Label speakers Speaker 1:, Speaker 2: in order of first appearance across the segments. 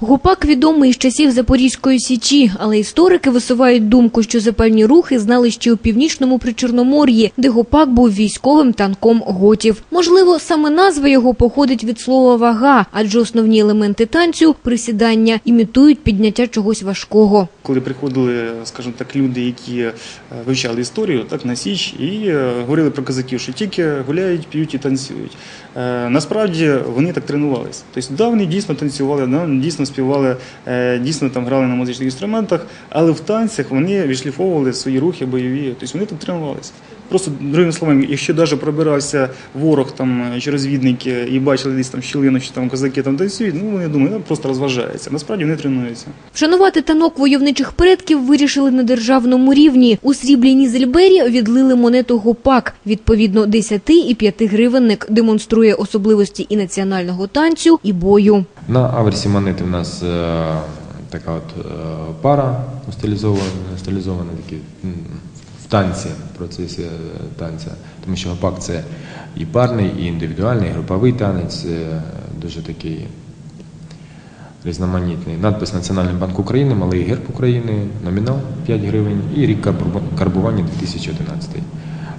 Speaker 1: Гопак відомий із часів Запорізької січі, але історики висувають думку, що запальні рухи знали ще у північному причорномор'ї, де гопак був військовим танком готів. Можливо, саме назва його походить від слова вага, адже основні елементи танцю присідання імітують підняття чогось важкого.
Speaker 2: Коли приходили, скажімо так, люди, які е, вивчали історію, так на січ, і е, говорили про козаків, що тільки гуляють, п'ють і танцюють. Е, Насправді вони так тренувалися. Тобто, да, вони дійсно танцювали, да, вони дійсно співали, е, дійсно там грали на музичних інструментах, але в танцях вони відшліфовували свої рухи бойові. Тобто вони тут тренувалися. Просто другими словами, якщо навіть пробирався ворог там чи розвідники і бачили десь там щілину, що там козаки там танцюють, ну вони думають, ну, просто розважаються. Насправді вони тренуються.
Speaker 1: Вшанувати танок войовничих предків вирішили на державному рівні. У сріблі Нізельбері відлили монету гопак. Відповідно, 10 і 5 гривенник демонструє особливості і національного танцю, і бою.
Speaker 3: На аверсі монети в нас е, така от е, пара стилізована, стилізована такі танці, в процесі е, танця. Тому що гопак це і парний, і індивідуальний, і груповий танець, е, дуже такий різноманітний. Надпис Національний банк України, малий герб України, номінал 5 гривень і рік карбування 2011.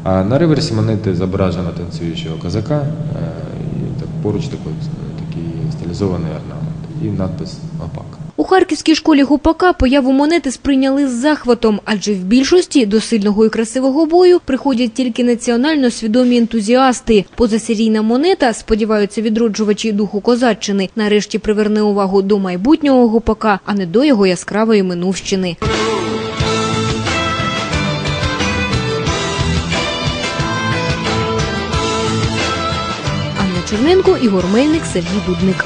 Speaker 3: А на реверсі монети зображено танцюючого козака е, і так поруч такий, такий стилізований орнамент і надпис ОПАК.
Speaker 1: Харківській школі гопака появу монети сприйняли з захватом, адже в більшості до сильного і красивого бою приходять тільки національно свідомі ентузіасти. Позасерійна монета, сподіваються відроджувачі духу козаччини, нарешті приверне увагу до майбутнього гопака, а не до його яскравої минувщини. Черненко, Ігор Мельник, Сергій Дудник.